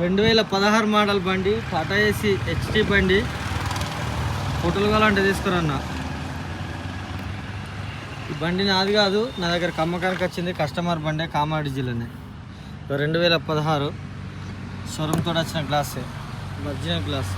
రెండు వేల పదహారు మోడల్ బండి టాటా ఏసీ హెచ్టీ బండి. ఫోటోలు కావాలంటే తీసుకురన్నా. ఈ బండి నాది కాదు నా దగ్గర కమ్మకానికి వచ్చింది కస్టమర్ బండి కామారెడ్డి జిల్లానే. రెండు వేల పదహారు. స్వరంతో వచ్చిన గ్లాసే ఒరిజినల్ గ్లాస్.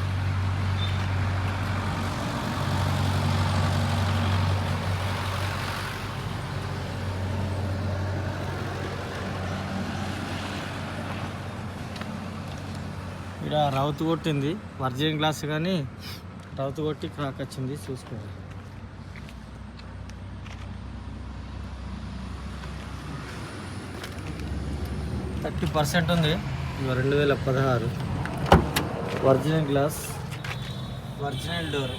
ఇక్కడ రౌతు కొట్టింది. వర్జిన్ గ్లాస్ కానీ రౌతు కొట్టి క్రాక్ వచ్చింది. చూసుకోవాలి థర్టీ పర్సెంట్ ఉంది. రెండు వేల పదహారు. Original glass. Original door.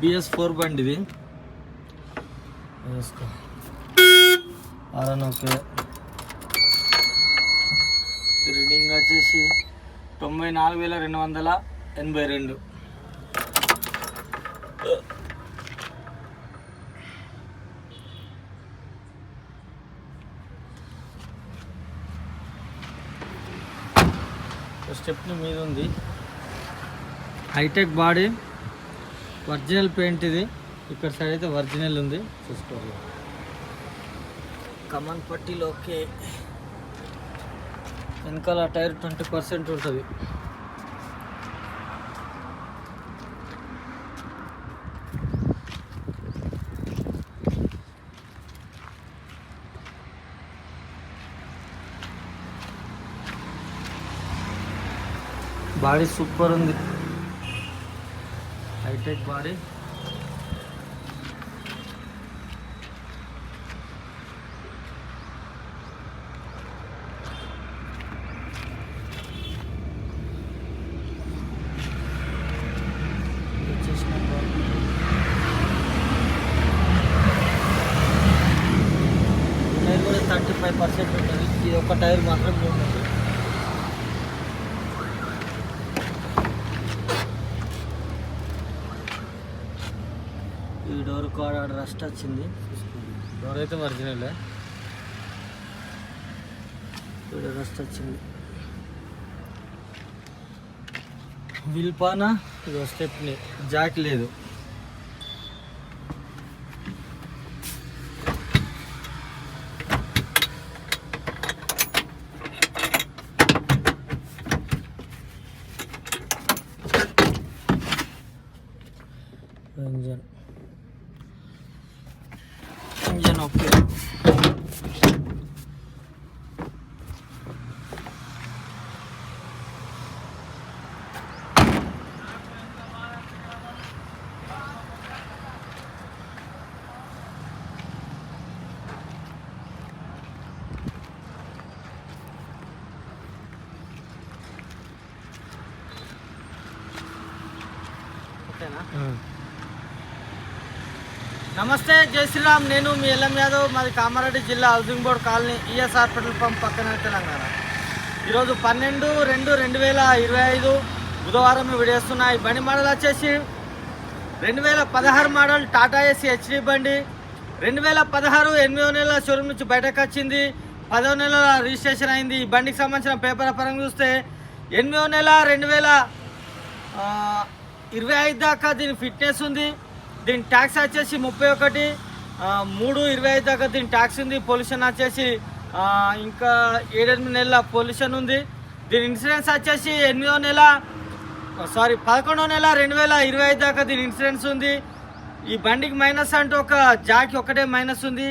BS four బండి ఇది. ఆరన్ ఓకే రీడింగ్ వచ్చేసి తొంభై నాలుగు వేల రెండు వందల ఎనభై రెండు. స్టెప్ని మీద ఉంది. హైటెక్ బాడీ ఒరిజినల్ పెయింట్ ఇది. ఇక్కడ సైడ్ అయితే ఒరిజినల్ ఉంది. చూసుకోవాలి. కమన్ పట్టీలు ఓకే వెనకాల టైర్ ట్వంటీ పర్సెంట్ ఉంటుంది. బాడీ సూపర్ ఉంది. హైటెక్ బాడీ వచ్చేసిన బాడీ. టైర్ కూడా థర్టీ ఫైవ్ పర్సెంట్ ఉంటుంది. ఇది ఒక టైర్ మాత్రమే ఉంటుంది ఈ డోర్ కాడ రస్ట్ వచ్చింది. డోర్ అయితే ఒరిజినల్. ఇక్కడ రస్ట్ వచ్చింది. విల్పానా? ఇది స్టెప్ని. జాక్ లేదు. ఇంజన్ ఇంజన్ ఓకే ఓకేనా నమస్తే జై శ్రీరామ్. నేను మీ ఎల్ఎం యాదవ్. మాది కామారెడ్డి జిల్లా housing board colony ESR petrol pump పక్కన తెలంగాణ. ఈరోజు పన్నెండు రెండు రెండు వేల ఇరవై ఐదు బుధవారం విడేస్తున్నాయి బండి మోడల్ వచ్చేసి రెండు వేల పదహారు మోడల్ టాటా ఏసీ హెచ్డి బండి. రెండు వేల పదహారు ఎనిమిదో నెలల షోరూమ్ నుంచి బయటకు వచ్చింది. పదో నెల రిజిస్ట్రేషన్ అయింది. ఈ బండికి సంబంధించిన పేపర్ పరంగా చూస్తే ఎనిమిదో నెల రెండు వేల ఇరవై ఐదు దాకా దీని ఫిట్నెస్ ఉంది. దీని ట్యాక్స్ వచ్చేసి ముప్పై ఒకటి మూడు ఇరవై ఐదు దాకా దీని ట్యాక్స్ ఉంది. పొల్యూషన్ వచ్చేసి ఇంకా ఏడెనిమిది నెలల పొల్యూషన్ ఉంది. దీని ఇన్సూరెన్స్ వచ్చేసి ఎనిమిదో నెల సారీ పదకొండో నెల రెండు వేల ఇరవై ఐదు దాకా దీని ఇన్సూరెన్స్ ఉంది. ఈ బండికి మైనస్ అంటే ఒక జాకి ఒకటే మైనస్ ఉంది.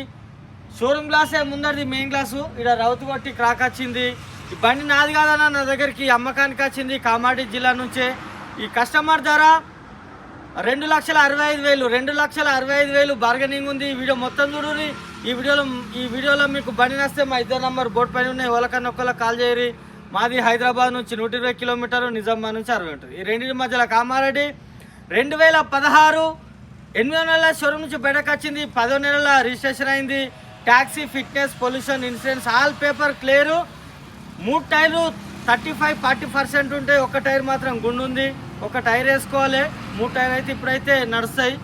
షోరూమ్ గ్లాసే ముందరిది మెయిన్ గ్లాసు. ఇక్కడ రౌతు కొట్టి క్రాక్ వచ్చింది. ఈ బండి నాది కాదన్న నా దగ్గరికి అమ్మకానికి వచ్చింది కామారెడ్డి జిల్లా నుంచే. ఈ కస్టమర్ ద్వారా రెండు లక్షల అరవై ఐదు వేలు రెండు లక్షల అరవై ఐదు వేలు బార్గెనింగ్ ఉంది. ఈ వీడియో మొత్తం చూడండి ఈ వీడియోలో ఈ వీడియోలో మీకు బండి నస్తే మా ఇద్దరు నంబర్ బోర్డు పైన ఉన్నాయి. ఎవరికన్నా ఒకళ్ళ కాల్ చేయరి మాది హైదరాబాద్ నుంచి నూట ఇరవై కిలోమీటర్లు నిజామాబాద్ నుంచి అరవై ఉంటుంది. ఈ రెండింటి మధ్యలో కామారెడ్డి. రెండు వేల పదహారు ఎనిమిదో నెలల షోరూమ్ నుంచి బయటకు వచ్చింది. పదో నెలల రిజిస్ట్రేషన్ అయింది. Taxi fitness pollution insurance all paper clear మూడు టైర్లు థర్టీ ఫైవ్ ఫార్టీ పర్సెంట్ ఉంటే ఒక టైర్ మాత్రం గుండు ఉంది. ఒక టైర్ వేసుకోవాలి. మూడు టైర్ అయితే ఇప్పుడైతే నడుస్తాయి.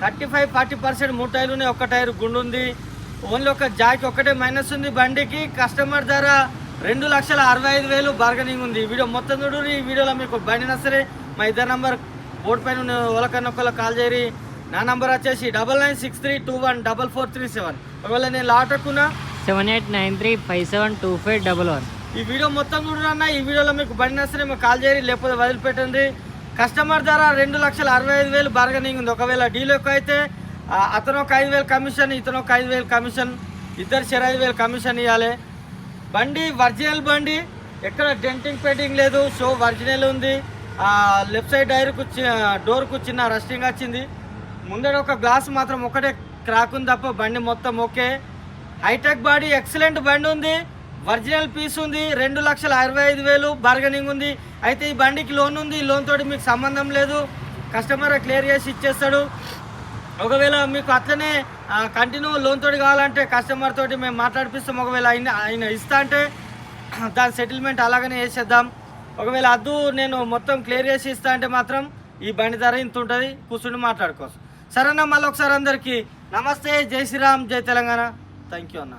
థర్టీ ఫైవ్ ఫార్టీ పర్సెంట్ మూడు టైర్లు ఉన్నాయి. ఒక్క టైర్ గుండు ఉంది. ఓన్లీ ఒక జాకి ఒక్కటే మైనస్ ఉంది బండికి. కస్టమర్ ధర రెండు లక్షల అరవై ఐదు వేలు బార్గెనింగ్ ఉంది. ఈ వీడియో మొత్తం చూడు ఈ వీడియోలో మీకు బండి నచ్చరే మా ఇద్దరు నంబర్ బోర్డు పైన ఉన్న కాల్ చేయరి నా నంబర్ వచ్చేసి double nine six three two one double four three seven. ఒకవేళ నేను లాటకున్నా seven eight nine three five seven two five double one. ఈ వీడియో మొత్తం చూడరన్న ఈ వీడియోలో మీకు బండి నచ్చరే మీకు కాల్ చేయరు లేకపోతే వదిలిపెట్టండి. కస్టమర్ ధర రెండు లక్షల అరవై ఐదు వేలు బార్గెనింగ్ ఉంది. ఒకవేళ డీలోకి అయితే అతను ఒక ఐదు వేలు కమిషన్ ఇతను ఒక ఐదు వేలు కమిషన్ ఇద్దరు చెర ఐదు వేలు కమిషన్ ఇవ్వాలి బండి ఒరిజినల్ బండి ఎక్కడ డెంటింగ్ పెయింటింగ్ లేదు షో ఒరిజినల్ ఉంది. ఆ, లెఫ్ట్ సైడ్ డైర్కు డోర్కు చిన్న రస్టింగ్ వచ్చింది. ముందర ఒక గ్లాస్ మాత్రం ఒకటే క్రాక్ ఉంది తప్ప బండి మొత్తం ఓకే హైటెక్ బాడీ ఎక్సలెంట్ బండి ఉంది. ఒరిజినల్ పీస్ ఉంది రెండు లక్షల అరవై ఐదు వేలు బార్గెనింగ్ ఉంది. అయితే ఈ బండికి లోన్ ఉంది లోన్ తోటి మీకు సంబంధం లేదు. కస్టమర్ క్లియర్ చేసి ఇచ్చేస్తాడు. ఒకవేళ మీకు అట్లనే కంటిన్యూ లోన్ తోటి కావాలంటే కస్టమర్ తోటి మేము మాట్లాడిపిస్తాం. ఒకవేళ ఆయన ఆయన ఇస్తా అంటే దాని సెటిల్మెంట్ అలాగనే చేసేద్దాం. ఒకవేళ అద్దు నేను మొత్తం క్లియర్ చేసి ఇస్తా అంటే మాత్రం ఈ బండి ధర ఇంత ఉంటుంది కూర్చుని మాట్లాడుకోవచ్చు. సరేనా మళ్ళీ ఒకసారి అందరికీ. నమస్తే జై శ్రీరామ్ జై తెలంగాణ. థ్యాంక్ యూ అన్న.